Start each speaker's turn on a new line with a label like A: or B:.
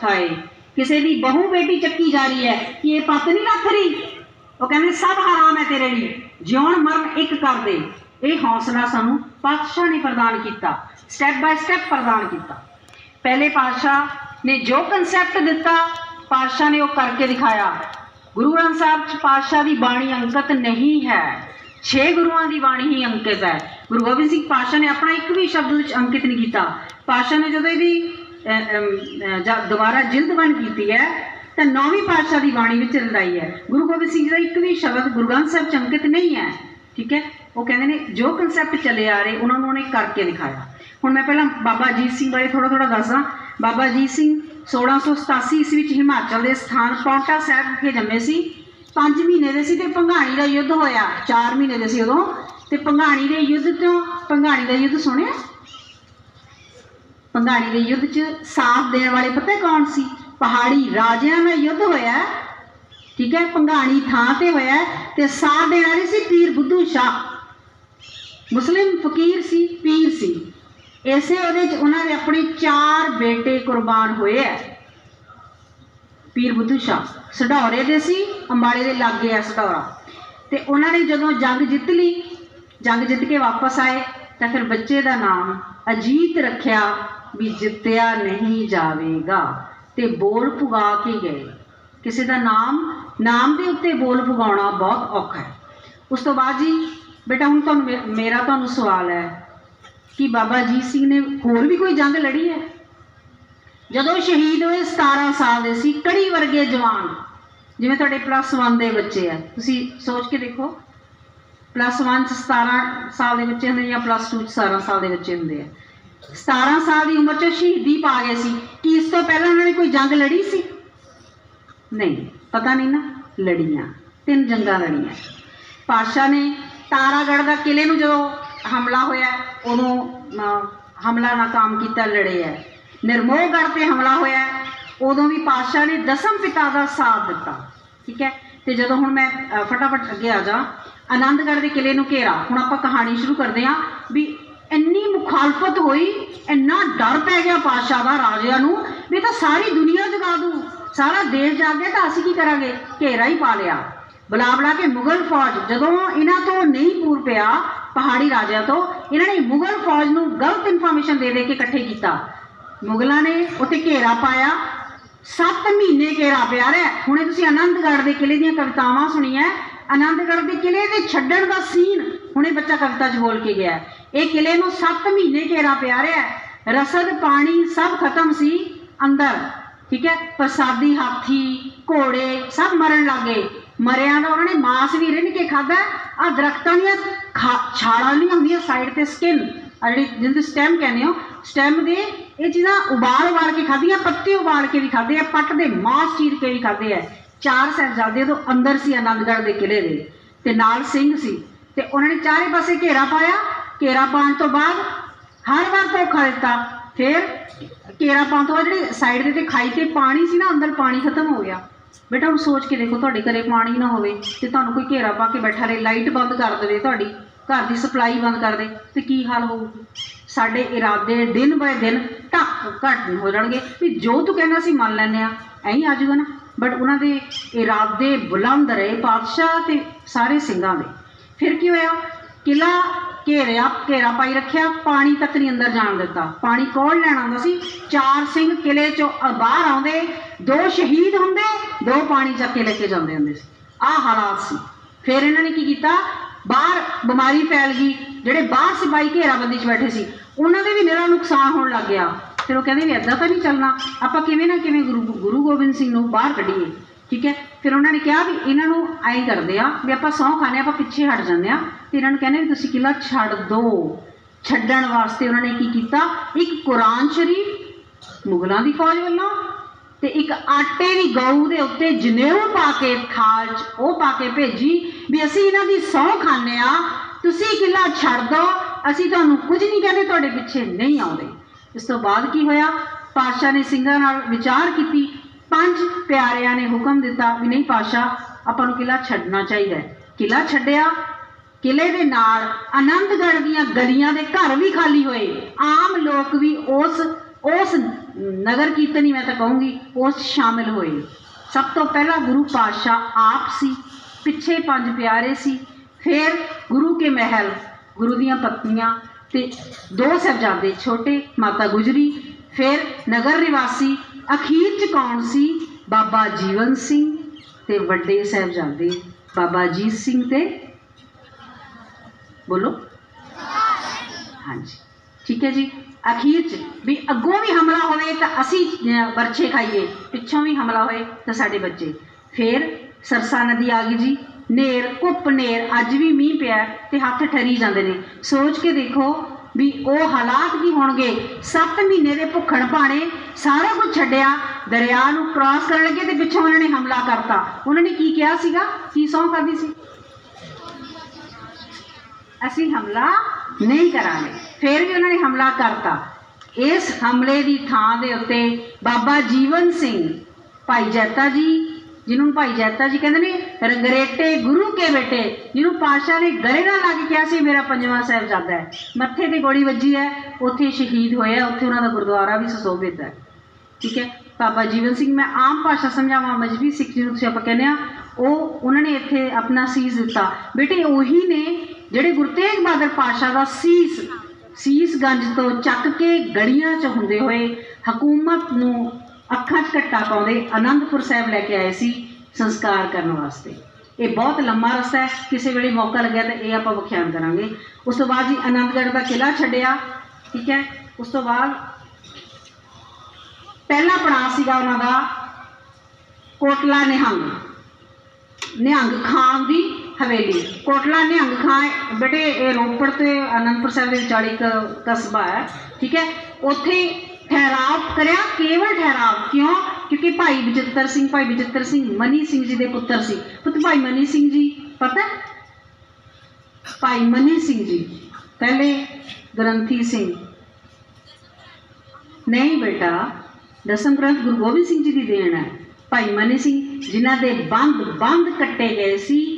A: ਖਾਏ। ਕਿਸੇ ਦੀ ਬਹੂ ਬੇਟੀ ਚੱਕੀ ਜਾ ਰਹੀ ਹੈ ਕਿ ਇਹ ਪੱਤ ਨਹੀਂ ਲੱਥ ਰਹੀ? ਉਹ ਕਹਿੰਦੇ, ਸਭ ਹਰਾਮ ਹੈ ਤੇਰੇ ਲਈ। ਜਿਉਣ ਮਰਨ ਇੱਕ ਕਰ ਦੇ। ਇਹ ਹੌਸਲਾ ਸਾਨੂੰ ਪਾਤਸ਼ਾਹ ਨੇ ਪ੍ਰਦਾਨ ਕੀਤਾ। ਸਟੈਪ ਬਾਈ ਸਟੈਪ ਪ੍ਰਦਾਨ ਕੀਤਾ। ਪਹਿਲੇ ਪਾਤਸ਼ਾਹ ਨੇ ਜੋ ਕਨਸੈਪਟ ਦਿੱਤਾ, ਪਾਤਸ਼ਾਹ ਨੇ ਉਹ ਕਰਕੇ ਦਿਖਾਇਆ। ਗੁਰੂ ਗ੍ਰੰਥ ਸਾਹਿਬ ਚ ਪਾਤਸ਼ਾਹ ਦੀ ਬਾਣੀ ਅੰਕਿਤ ਨਹੀਂ ਹੈ। ਛੇ ਗੁਰੂਆਂ ਦੀ ਬਾਣੀ ਹੀ ਅੰਕਿਤ ਹੈ। ਗੁਰੂ ਗੋਬਿੰਦ ਸਿੰਘ ਪਾਤਸ਼ਾਹ ਨੇ ਆਪਣਾ ਇੱਕ ਵੀ ਸ਼ਬਦ ਵਿੱਚ ਅੰਕਿਤ ਨਹੀਂ ਕੀਤਾ। ਪਾਤਸ਼ਾਹ ਨੇ ਜਦੋਂ ਇਹਦੀ ਦੁਬਾਰਾ ਅਮ, ਬਣ ਕੀਤੀ ਹੈ ਤਾਂ ਨੌਵੀਂ ਪਾਤਸ਼ਾਹ ਦੀ ਬਾਣੀ ਵਿੱਚ ਰੰਦਾਈ ਹੈ। ਗੁਰੂ ਗੋਬਿੰਦ ਸਿੰਘ ਜੀ ਦਾ ਇੱਕ ਵੀ ਸ਼ਬਦ ਗੁਰੂ ਗ੍ਰੰਥ ਸਾਹਿਬ ਚ ਨਹੀਂ ਹੈ ਠੀਕ ਹੈ? ਉਹ ਕਹਿੰਦੇ ਨੇ ਜੋ ਕਨਸੈਪਟ ਚੱਲੇ ਆ ਰਹੇ ਉਹਨਾਂ ਨੂੰ ਉਹਨੇ ਕਰਕੇ ਦਿਖਾਇਆ। ਹੁਣ ਮੈਂ ਪਹਿਲਾਂ ਬਾਬਾ ਅਜੀਤ ਸਿੰਘ ਬਾਰੇ ਥੋੜਾ ਥੋੜਾ ਦੱਸਦਾ। ਬਾਬਾ ਅਜੀਤ ਸਿੰਘ 1687 ਈਸਵੀ ਵਿੱਚ ਹਿਮਾਚਲ ਦੇ ਸਥਾਨ ਪੌਂਟਾ ਸਾਹਿਬ ਵਿਖੇ ਜੰਮੇ ਸੀ। 5 ਮਹੀਨੇ ਦੇ ਸੀ ਤੇ ਭੰਗਾਣੀ ਦਾ ਯੁੱਧ ਹੋਇਆ। 4 ਮਹੀਨੇ ਦੇ ਸੀ ਉਦੋਂ। ਤੇ ਭੰਗਾਣੀ ਦੇ ਯੁੱਧ ਤੋਂ ਭੰਗਾਣੀ ਦਾ ਯੁੱਧ ਸੁਣਿਆ? ਭੰਗਾਣੀ ਦੇ ਯੁੱਧ 'ਚ ਸਾਥ ਦੇਣ ਵਾਲੇ ਪਤਾ ਕੌਣ ਸੀ? ਪਹਾੜੀ ਰਾਜਿਆਂ ਨਾਲ ਯੁੱਧ ਹੋਇਆ। ਠੀਕ ਹੈ ਭੰਗਾਣੀ ਥਾਂ ਤੇ ਹੋਇਆ ਤੇ ਸਾਥ ਦੇਣ ਵਾਲੀ ਸੀ ਪੀਰ ਬੁੱਧੂ ਸ਼ਾਹ। ਮੁਸਲਿਮ ਫਕੀਰ ਸੀ, ਪੀਰ ਸੀ। ਇਸੇ ਉਹਦੇ 'ਚ ਉਹਨਾਂ ਦੇ ਆਪਣੇ ਚਾਰ ਬੇਟੇ ਕੁਰਬਾਨ ਹੋਏ ਐ ਪੀਰ ਬੁੱਧੂ ਸ਼ਾਹ। ਸਢੌਰੇ ਦੇ ਸੀ, ਅੰਬਾਲੇ ਦੇ ਲਾਗੇ ਆ ਸਢੌਰਾ। ਤੇ ਉਹਨਾਂ ਨੇ ਜਦੋਂ ਜੰਗ ਜਿੱਤ ਲਈ, ਜੰਗ ਜਿੱਤ ਕੇ ਵਾਪਸ ਆਏ, ਤਾਂ ਫਿਰ ਬੱਚੇ ਦਾ ਨਾਮ ਅਜੀਤ ਰੱਖਿਆ। ਵੀ ਜਿੱਤਿਆ ਨਹੀਂ ਜਾਵੇਗਾ। ਤੇ ਬੋਲ ਪੁਗਾ ਕੇ ਗਏ। ਕਿਸੇ ਦਾ ਨਾਮ ਨਾਮ ਦੇ ਉੱਤੇ ਬੋਲ ਪੁਗਾਉਣਾ ਬਹੁਤ ਔਖਾ ਹੈ। ਉਸ ਤੋਂ ਬਾਅਦ ਜੀ, ਬੇਟਾ ਹੁਣ ਤੁਹਾਨੂੰ ਮੇਰਾ ਤੁਹਾਨੂੰ ਸਵਾਲ ਹੈ ਕਿ ਬਾਬਾ ਅਜੀਤ ਸਿੰਘ ਨੇ ਹੋਰ ਵੀ ਕੋਈ ਜੰਗ ਲੜੀ ਹੈ? ਜਦੋਂ ਸ਼ਹੀਦ ਹੋਏ 17 ਸਾਲ ਦੇ ਸੀ, ਕੜੀ ਵਰਗੇ ਜਵਾਨ, ਜਿਵੇਂ ਤੁਹਾਡੇ ਪਲੱਸ 1 ਦੇ ਬੱਚੇ ਆ ਤੁਸੀਂ ਸੋਚ ਕੇ ਦੇਖੋ। ਪਲੱਸ 1 ਚ 17 ਸਾਲ ਦੇ ਬੱਚੇ ਹੁੰਦੇ ਜਾਂ ਪਲੱਸ 2 ਚ 17 ਸਾਲ ਦੇ ਬੱਚੇ ਹੁੰਦੇ ਆ। 17 ਸਾਲ ਦੀ ਉਮਰ ਚ ਸ਼ਹੀਦੀ ਪਾ ਗਏ ਸੀ। ਕਿ ਇਸ ਤੋਂ ਪਹਿਲਾਂ ਉਹਨਾਂ ਨੇ ਕੋਈ ਜੰਗ ਲੜੀ ਸੀ? ਨਹੀਂ ਪਤਾ ਨਹੀਂ ਨਾ ਲੜੀਆਂ ਤਿੰਨ ਜੰਗਾਂ ਲੜੀਆਂ। ਪਾਸ਼ਾ ਨੇ ਤਾਰਾਗੜ੍ਹ ਦਾ ਕਿਲੇ ਨੂੰ ਜਦੋਂ ਹਮਲਾ ਹੋਇਆ ਉਦੋਂ ਅਹ, ਹਮਲਾ ਨਾਕਾਮ ਕੀਤਾ ਲੜੇ ਹੈ ਨਿਰਮੋਹਗੜ੍ਹ ਤੇ ਹਮਲਾ ਹੋਇਆ ਉਦੋਂ ਵੀ ਪਾਸ਼ਾ ਨੇ ਦਸਮ ਪਿਤਾ ਦਾ ਸਾਥ ਦਿੱਤਾ ਠੀਕ ਹੈ? ਤੇ ਜਦੋਂ ਹੁਣ ਮੈਂ ਫਟਾਫਟ ਅੱਗੇ ਆ ਜਾ ਆਨੰਦਗੜ੍ਹ ਦੇ ਕਿਲੇ ਨੂੰ ਘੇਰਾ। ਹੁਣ ਆਪਾਂ ਕਹਾਣੀ ਸ਼ੁਰੂ ਕਰਦੇ ਹਾਂ ਵੀ ਇੰਨੀ ਮੁਖਾਲਫਤ ਹੋਈ, ਇੰਨਾ ਡਰ ਪੈ ਗਿਆ ਪਾਸ਼ਾ ਦਾ ਰਾਜਿਆਂ ਨੂੰ, ਵੀ ਤਾਂ ਸਾਰੀ ਦੁਨੀਆ ਜਗਾ ਦੂ ਸਾਰਾ ਦੇਸ਼ ਜਾਗ ਗਿਆ ਤਾਂ ਅਸੀਂ ਕੀ ਕਰਾਂਗੇ? ਘੇਰਾ ਹੀ ਪਾ ਲਿਆ। ਬੁਲਾ ਬੁਲਾ ਕੇ ਮੁਗਲ ਫੌਜ ਜਦੋਂ ਇਹਨਾਂ ਤੋਂ ਨਹੀਂ ਪੂਰ ਪਿਆ, ਪਹਾੜੀ ਰਾਜਿਆਂ ਤੋਂ, ਇਹਨਾਂ ਨੇ ਮੁਗਲ ਫੌਜ ਨੂੰ ਗਲਤ ਇਨਫੋਰਮੇਸ਼ਨ ਦੇ ਦੇ ਕੇ ਇਕੱਠੇ ਕੀਤਾ। ਮੁਗਲਾਂ ਨੇ ਉੱਥੇ ਘੇਰਾ ਪਾਇਆ। 7 ਮਹੀਨੇ ਘੇਰਾ ਪਿਆ ਰਿਹਾ। ਹੁਣੇ ਤੁਸੀਂ ਆਨੰਦਗੜ੍ਹ ਦੇ ਕਿਲੇ ਦੀਆਂ ਕਵਿਤਾਵਾਂ ਸੁਣੀਆਂ। ਆਨੰਦਗੜ੍ਹ ਦੇ ਕਿਲੇ ਦੇ ਛੱਡਣ ਦਾ ਸੀਨ ਹੁਣੇ ਬੱਚਾ ਕਵਿਤਾ 'ਚ ਬੋਲ ਕੇ ਗਿਆ। ਇਹ ਕਿਲੇ ਨੂੰ 7 ਮਹੀਨੇ ਘੇਰਾ ਪਿਆ ਰਿਹਾ ਹੈ। ਰਸਦ, ਪਾਣੀ ਸਭ ਖਤਮ ਸੀ ਅੰਦਰ। ਠੀਕ ਹੈ? ਪ੍ਰਸਾਦੀ, ਹਾਥੀ, ਘੋੜੇ ਸਭ ਮਰਨ ਲੱਗੇ ਮਰਿਆਂ ਦਾ ਉਹਨਾਂ ਨੇ ਮਾਸ ਵੀ ਰਿੰਨ ਕੇ ਖਾਦਾ ਆ ਦਰਖਤਾਂ ਦੀਆਂ ਛਾਲਾਂ ਨਹੀਂ ਹੁੰਦੀਆਂ ਸਾਈਡ ਤੇ ਸਕਿਨ ਆ ਜਿਹੜੀ ਜਿਹਨੂੰ ਸਟੈਮ ਕਹਿੰਦੇ ਹੋ ਸਟੈਮ ਦੇ ਇਹ ਚੀਜ਼ਾਂ ਉਬਾਲ ਉਬਾਲ ਕੇ ਖਾਧੀਆਂ, ਪੱਤੇ ਉਬਾਲ ਕੇ ਵੀ ਖਾਦੇ ਆ, ਪੱਟ ਦੇ ਮਾਸ ਚੀਰ ਕੇ ਵੀ ਖਾਦੇ ਆ। ਚਾਰ ਸਾਹਿਬਜ਼ਾਦੇ ਤੋਂ ਅੰਦਰ ਸੀ ਆਨੰਦਗੜ੍ਹ ਦੇ ਕਿਲੇ ਦੇ। ਤੇ ਨਾਲ ਸਿੰਘ ਸੀ। ਤੇ ਉਹਨਾਂ ਨੇ ਚਾਰੇ ਪਾਸੇ ਘੇਰਾ ਪਾਇਆ। ਘੇਰਾ ਪਾਉਣ ਤੋਂ ਬਾਅਦ ਹਰ ਵਾਰ ਧੋਖਾ ਦਿੱਤਾ। ਫਿਰ ਘੇਰਾ ਪਾਉਣ ਤੋਂ ਬਾਅਦ ਜਿਹੜੀ ਸਾਈਡ ਦੇ ਤੇ ਖਾਈ ਤੇ ਪਾਣੀ ਸੀ ਨਾ, ਅੰਦਰ ਪਾਣੀ ਖਤਮ ਹੋ ਗਿਆ। ਬੇਟਾ ਹੁਣ ਸੋਚ ਕੇ ਦੇਖੋ, ਤੁਹਾਡੇ ਘਰੇ ਪਾਣੀ ਨਾ ਹੋਵੇ ਤੇ ਤੁਹਾਨੂੰ ਕੋਈ ਘੇਰਾ ਪਾ ਕੇ ਬੈਠਾ ਰਹੇ ਲਾਈਟ ਬੰਦ ਕਰ ਦੇਵੇ ਤੁਹਾਡੀ, ਘਰ ਦੀ ਸਪਲਾਈ ਬੰਦ ਕਰ ਦੇ, ਤੇ ਕੀ ਹਾਲ ਹੋਊਗਾ ਸਾਡੇ ਇਰਾਦੇ ਦਿਨ ਬਾਏ ਦਿਨ ਢੱਕ ਘੱਟ ਹੋ ਜਾਣਗੇ। ਵੀ ਜੋ ਤੂੰ ਕਹਿੰਦਾ ਸੀ ਮੰਨ ਲੈਂਦੇ ਆ ਐਂ ਹੀ ਆ ਜਾਊਗਾ ਨਾ। ਬਟ ਉਹਨਾਂ ਦੇ ਇਰਾਦੇ ਬੁਲੰਦ ਰਹੇ ਪਾਤਸ਼ਾਹ ਤੇ ਸਾਰੇ ਸਿੰਘਾਂ ਦੇ। ਫਿਰ ਕੀ ਹੋਇਆ? ਕਿਲਾ ਘੇਰਿਆ, ਘੇਰਾ ਪਾਈ ਰੱਖਿਆ, ਪਾਣੀ ਤੱਕ ਨਹੀਂ ਅੰਦਰ ਜਾਣ ਦਿੱਤਾ। ਪਾਣੀ ਕੌਣ ਲੈਣ ਆਉਂਦਾ ਸੀ? ਚਾਰ ਸਿੰਘ ਕਿਲੇ ਚੋਂ ਬਾਹਰ ਆਉਂਦੇ, ਦੋ ਸ਼ਹੀਦ ਹੁੰਦੇ, ਦੋ ਪਾਣੀ ਚੱਕ ਕੇ ਲੈ ਕੇ ਜਾਂਦੇ ਹੁੰਦੇ ਸੀ। ਆਹ ਹਾਲਾਤ ਸੀ। ਫਿਰ ਇਹਨਾਂ ਨੇ ਕੀ ਕੀਤਾ? ਬਾਹਰ ਬਿਮਾਰੀ ਫੈਲ ਗਈ। ਜਿਹੜੇ ਬਾਹਰ ਸਿਪਾਹੀ ਘੇਰਾਬੰਦੀ 'ਚ ਬੈਠੇ ਸੀ, ਉਹਨਾਂ ਦੇ ਵੀ ਨਿਰਾ ਨੁਕਸਾਨ ਹੋਣ ਲੱਗ ਗਿਆ। ਫਿਰ ਉਹ ਕਹਿੰਦੇ ਵੀ ਏਦਾਂ ਤਾਂ ਨਹੀਂ ਚੱਲਣਾ। ਆਪਾਂ ਕਿਵੇਂ ਨਾ ਕਿਵੇਂ ਗੁਰੂ ਗੁਰੂ ਗੋਬਿੰਦ ਸਿੰਘ ਨੂੰ ਬਾਹਰ ਕੱਢੀਏ, ਠੀਕ ਹੈ? ਫਿਰ ਉਹਨਾਂ ਨੇ ਕਿਹਾ ਵੀ ਇਹਨਾਂ ਨੂੰ ਐਂ ਕਰਦੇ ਆ ਵੀ ਆਪਾਂ ਸਹੁੰ ਖਾਣੇ ਆਪਾਂ ਪਿੱਛੇ ਹਟ ਜਾਂਦੇ ਆ। ਤੇ ਇਹਨਾਂ ਨੂੰ ਕਹਿੰਦੇ ਵੀ ਤੁਸੀਂ ਕਿਲਾ ਛੱਡ ਦਿਓ ਛੱਡਣ ਵਾਸਤੇ ਉਹਨਾਂ ਨੇ ਕੀ ਕੀਤਾ? ਇੱਕ ਕੁਰਾਨ ਸ਼ਰੀਫ ਮੁਗਲਾਂ ਦੀ ਫੌਜ ਵੱਲੋਂ ਤੇ ਇੱਕ ਆਟੇ ਦੀ ਗਊ ਦੇ ਉੱਤੇ ਜਨੇਊ ਪਾ ਕੇ ਥਾਲ ਉਹ ਪਾ ਕੇ ਭੇਜੀ ਵੀ ਅਸੀਂ ਇਹਨਾਂ ਦੀ ਸਹੁੰ ਖਾਂਦੇ ਆ, ਤੁਸੀਂ ਕਿਲਾ ਛੱਡ ਦਿਓ ਅਸੀਂ ਤੁਹਾਨੂੰ ਕੁਝ ਨਹੀਂ ਕਹਿੰਦੇ, ਤੁਹਾਡੇ ਪਿੱਛੇ ਨਹੀਂ ਆਉਂਦੇ। ਇਸ ਤੋਂ ਬਾਅਦ ਕੀ ਹੋਇਆ? ਪਾਤਸ਼ਾਹ ਨੇ ਸਿੰਘਾਂ ਨਾਲ ਵਿਚਾਰ ਕੀਤੀ ਪੰਜ ਪਿਆਰਿਆਂ ਨੇ ਹੁਕਮ ਦਿੱਤਾ ਵੀ ਨਹੀਂ ਪਾਤਸ਼ਾਹ ਆਪਾਂ ਨੂੰ ਕਿਲਾ ਛੱਡਣਾ ਚਾਹੀਦਾ ਹੈ। ਕਿਲਾ ਛੱਡਿਆ ਕਿਲੇ ਦੇ ਨਾਲ ਆਨੰਦਗੜ੍ਹ ਦੀਆਂ ਗਲੀਆਂ ਦੇ ਘਰ ਵੀ ਖਾਲੀ ਹੋਏ। ਆਮ ਲੋਕ ਵੀ ਉਸ ਉਸ ਨਗਰ ਕੀਰਤਨ ਹੀ ਮੈਂ ਤਾਂ ਕਹੂੰਗੀ, ਉਸ ਸ਼ਾਮਿਲ ਹੋਏ। ਸਭ ਤੋਂ ਪਹਿਲਾਂ ਗੁਰੂ ਪਾਤਸ਼ਾਹ ਆਪ ਸੀ, ਪਿੱਛੇ ਪੰਜ ਪਿਆਰੇ ਸੀ, ਫਿਰ ਗੁਰੂ ਕੇ ਮਹਿਲ, ਗੁਰੂ ਦੀਆਂ ਪਤਨੀਆਂ ਤੇ ਦੋ ਸਾਹਿਬਜ਼ਾਦੇ ਛੋਟੇ, ਮਾਤਾ ਗੁਜਰੀ, ਫਿਰ ਨਗਰ ਨਿਵਾਸੀ ਅਖੀਰ 'ਚ ਕੌਣ ਸੀ? ਬਾਬਾ ਜੀਵਨ ਸਿੰਘ ਤੇ ਵੱਡੇ ਸਾਹਿਬਜ਼ਾਦੇ ਬਾਬਾ ਅਜੀਤ ਸਿੰਘ ਤੇ? ਬੋਲੋ। ਹਾਂਜੀ। ਠੀਕ ਹੈ ਜੀ। ਅਖੀਰ 'ਚ ਵੀ ਅੱਗੋਂ ਵੀ ਹਮਲਾ ਹੋਵੇ ਤਾਂ ਅਸੀਂ ਵਰਛੇ ਖਾਈਏ। ਪਿੱਛੋਂ ਵੀ ਹਮਲਾ ਹੋਏ ਤਾਂ ਸਾਡੇ ਬੱਚੇ। ਫਿਰ ਸਰਸਾ ਨਦੀ ਆ ਗਈ ਜੀ। ਨੇਰ ਕੁੱਪ ਨੇਰ, ਅੱਜ ਵੀ ਮੀਂਹ ਪਿਆ ਤੇ ਹੱਥ ਠਰੀ ਜਾਂਦੇ ਨੇ। ਸੋਚ ਕੇ ਦੇਖੋ ਵੀ ਉਹ ਹਾਲਾਤ ਕੀ ਹੋਣਗੇ। 7 ਮਹੀਨੇ ਦੇ ਭੁੱਖਣ ਭਾਣੇ ਸਾਰਾ ਕੁਝ ਛੱਡਿਆ, ਦਰਿਆ ਨੂੰ ਕ੍ਰਾਸ ਕਰਨ ਲੱਗੇ ਤੇ ਪਿੱਛੋਂ ਉਹਨਾਂ ਨੇ ਹਮਲਾ ਕਰਤਾ। ਉਹਨਾਂ ਨੇ ਕੀ ਕਿਹਾ ਸੀਗਾ? ਕੀ ਸਹੁੰ ਕਰਦੀ ਸੀ? ਅਸੀਂ ਹਮਲਾ ਨਹੀਂ ਕਰਾਂਗੇ। ਫਿਰ ਵੀ ਉਹਨਾਂ ਨੇ ਹਮਲਾ ਕਰਤਾ। ਇਸ ਹਮਲੇ ਦੀ ਥਾਂ ਦੇ ਉੱਤੇ ਬਾਬਾ ਜੀਵਨ ਸਿੰਘ, ਭਾਈ ਜੈਤਾ ਜੀ ਜਿਹਨੂੰ ਭਾਈ ਜੈਤਾ ਜੀ ਕਹਿੰਦੇ ਨੇ ਰੰਗਰੇਟੇ ਗੁਰੂ ਕੇ ਬੇਟੇ, ਜਿਹਨੂੰ ਪਾਸ਼ਾ ਨੇ ਗਲੇ ਨਾਲ ਲਾ ਕੇ ਕਿਹਾ ਸੀ, ਮੇਰਾ ਪੰਜਵਾਂ ਸਾਹਿਬਜ਼ਾਦਾ ਹੈ। ਮੱਥੇ ਤੇ ਗੋਲੀ ਵੱਜੀ ਹੈ, ਉੱਥੇ ਸ਼ਹੀਦ ਹੋਇਆ ਉੱਥੇ ਉਹਨਾਂ ਦਾ ਗੁਰਦੁਆਰਾ ਵੀ ਸੁਸ਼ੋਭਿਤ ਹੈ। ਠੀਕ ਹੈ? ਬਾਬਾ ਜੀਵਨ ਸਿੰਘ, ਮੈਂ ਆਮ ਭਾਸ਼ਾ ਸਮਝਾਵਾਂ, ਮਜਬੀ ਸਿੱਖ ਜਿਹਨੂੰ ਤੁਸੀਂ ਆਪਾਂ ਕਹਿੰਦੇ ਆ ਉਹ ਉਹਨਾਂ ਨੇ ਇੱਥੇ ਆਪਣਾ ਸੀਸ ਦਿੱਤਾ। ਬੇਟੇ, ਉਹੀ ਨੇ ਜਿਹੜੇ ਗੁਰੂ ਤੇਗ ਬਹਾਦਰ ਪਾਸ਼ਾ ਦਾ ਸੀਸ, ਸੀਸਗੰਜ ਤੋਂ ਚੱਕ ਕੇ ਗਲੀਆਂ 'ਚ ਹੁੰਦੇ ਹੋਏ ਹਕੂਮਤ ਨੂੰ ਅੱਖਾਂ 'ਚ ਘੱਟਾ ਪਾਉਂਦੇ ਆਨੰਦਪੁਰ ਸਾਹਿਬ ਲੈ ਕੇ ਆਏ ਸੀ ਸੰਸਕਾਰ ਕਰਨ ਵਾਸਤੇ। ਇਹ ਬਹੁਤ ਲੰਮਾ ਰਸਤਾ ਹੈ, ਕਿਸੇ ਵੇਲੇ ਮੌਕਾ ਲੱਗਿਆ ਤਾਂ ਇਹ ਆਪਾਂ ਵਿਖਿਆਨ ਕਰਾਂਗੇ। ਉਸ ਤੋਂ ਬਾਅਦ ਜੀ ਆਨੰਦਗੜ੍ਹ ਦਾ ਕਿਲ੍ਹਾ ਛੱਡਿਆ, ਠੀਕ ਹੈ? ਉਸ ਤੋਂ ਬਾਅਦ ਪਹਿਲਾ ਪੜਾਅ ਸੀਗਾ ਉਹਨਾਂ ਦਾ ਕੋਟਲਾ ਨਿਹੰਗ। ਨਿਹੰਗ ਖਾਨ ਦੀ ਹਵੇਲੀ। ਕੋਟਲਾ ਨਿਹੰਗ ਖਾਨ, ਬੇਟੇ, ਇਹ ਰੋਪੜ ਤੇ ਅਨੰਦਪੁਰ ਸਾਹਿਬ ਦੇ ਵਿਚਾਲੇ ਇੱਕ ਕਸਬਾ ਹੈ, ਠੀਕ ਹੈ? ਉੱਥੇ ਠਹਿਰਾਵ ਕਰਿਆ, ਕੇਵਲ ਠਹਿਰਾਵ ਕਿਉਂ? ਕਿਉਂਕਿ ਭਾਈ ਬਚਿੱਤਰ ਸਿੰਘ, ਭਾਈ ਬਚਿੱਤਰ ਸਿੰਘ ਮਨੀ ਸਿੰਘ ਜੀ ਦੇ ਪੁੱਤਰ ਸੀ। ਪੁੱਤ ਭਾਈ ਮਨੀ ਸਿੰਘ ਜੀ, ਪਤਾ? ਭਾਈ ਮਨੀ ਸਿੰਘ ਜੀ, ਪਹਿਲੇ ਗ੍ਰੰਥੀ ਸਿੰਘ। ਨਹੀਂ ਬੇਟਾ, ਦਸਮ ਗ੍ਰੰਥ ਗੁਰੂ ਗੋਬਿੰਦ ਸਿੰਘ ਜੀ ਦੀ ਦੇਣ ਹੈ। ਭਾਈ ਮਨੀ ਸਿੰਘ, ਜਿਨ੍ਹਾਂ ਦੇ ਬੰਦ ਬੰਦ ਕੱਟੇ ਗਏ ਸੀ।